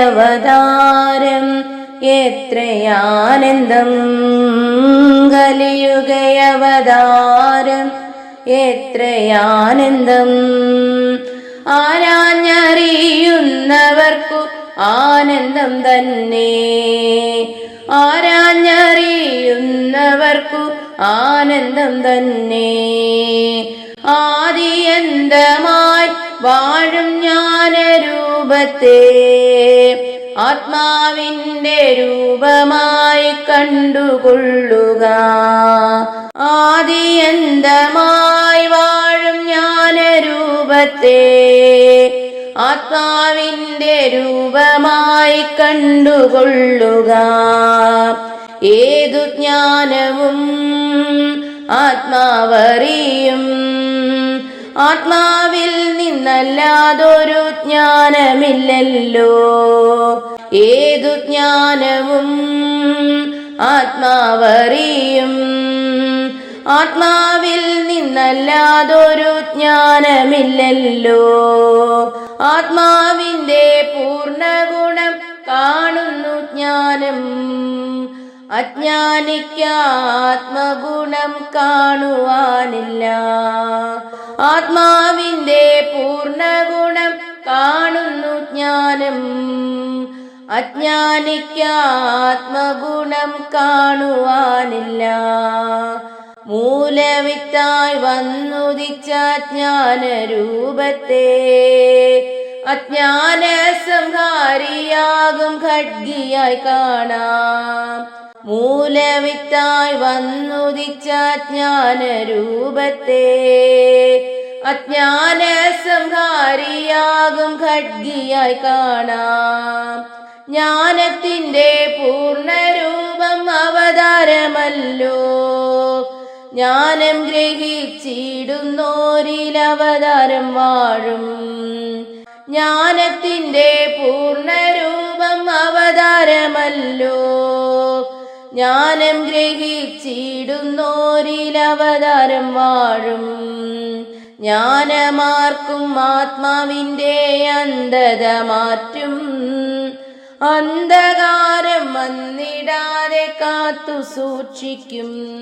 कलियुगयवदारम् എത്രയാനന്ദം കലിയുഗയവതാരം. എത്രയാനന്ദം ആരാഞ്ഞറിയുന്നവർക്കു ആനന്ദം തന്നെ. ആരാഞ്ഞറിയുന്നവർക്കു ആനന്ദം തന്നെ. ആദിയന്തമായി വാഴും ജ്ഞാനരൂപത്തെ ആത്മാവിന്റെ രൂപമായി കണ്ടുകൊള്ളുക. ആദിയന്തമായി വാഴും ജ്ഞാനരൂപത്തെ ആത്മാവിന്റെ രൂപമായി കണ്ടുകൊള്ളുക. ഏതു ജ്ഞാനവും ആത്മാവറിയും. ആത്മാവിൽ നിന്നല്ലാതൊരു ജ്ഞാനമില്ലല്ലോ. ഏതു ജ്ഞാനവും ആത്മാവറിയും. ആത്മാവിൽ നിന്നല്ലാതൊരു ജ്ഞാനമില്ലല്ലോ. ആത്മാവിന്റെ പൂർണഗുണം കാണുന്നു ജ്ഞാനം. അജ്ഞാനിക്ക് ആത്മഗുണം കാണുവാനില്ല. അജ്ഞാനിക്ക് ആത്മഗുണം കാണുവാനില്ല. മൂലവിത്തായി വന്നുദിച്ച ജ്ഞാനരൂപത്തെ അജ്ഞാന സംഹാരിയാകും ഖഡ്ഗിയായി കാണാം. മൂലവിത്തായി വന്നുദിച്ച ജ്ഞാനരൂപത്തെ അജ്ഞാന സംഹാരിയാകും ഖഡ്ഗിയായി കാണാം. ജ്ഞാനത്തിന്റെ പൂർണരൂപം അവതാരമല്ലോ. ജ്ഞാനം ഗ്രഹിച്ചിടുന്നോരിൽ അവതാരം വാഴും. ജ്ഞാനത്തിന്റെ പൂർണരൂപം അവതാരമല്ലോ. ജ്ഞാനം ഗ്രഹിച്ചിടുന്നോരിൽ അവതാരം വാഴും. ജ്ഞാനമാർക്കും ആത്മാവിന്റെ അന്ധത മാറ്റും. അന്ധകാരം വന്നിടാതെ കാത്തു സൂക്ഷിക്കും.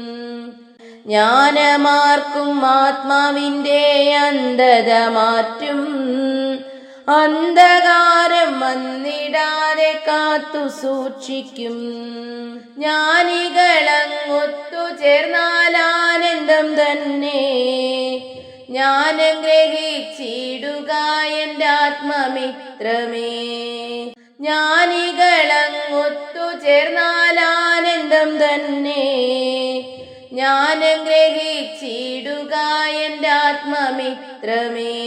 ജ്ഞാനമാർക്കും ആത്മാവിന്റെ അന്ധത മാറ്റും. അന്ധകാരം വന്നിടാതെ കാത്തു സൂക്ഷിക്കും. ജ്ഞാനികളങ്ങൊത്തു ചേർന്നാൽ ആനന്ദം തന്നെ. ജ്ഞാനം ഗ്രഹിച്ചിടുക എന്റെ ആത്മമിത്രമേ. ജ്ഞാനികളങ്ങൊത്തു ചേർന്നാൽ ആനന്ദം തന്നെ. ഞാൻ ഗ്രഹിച്ചിടുക എന്റെ ആത്മമിത്രമേ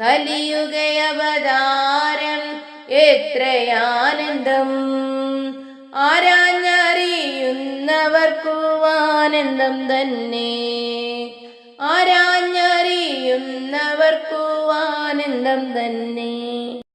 കലിയുഗയവതാരം എത്രയാനന്ദം. ആരാഞ്ഞറിയുന്നവർക്കു ആനന്ദം തന്നെ. ആരാഞ്ഞറിയുന്നവർക്കു ആനന്ദം തന്നെ.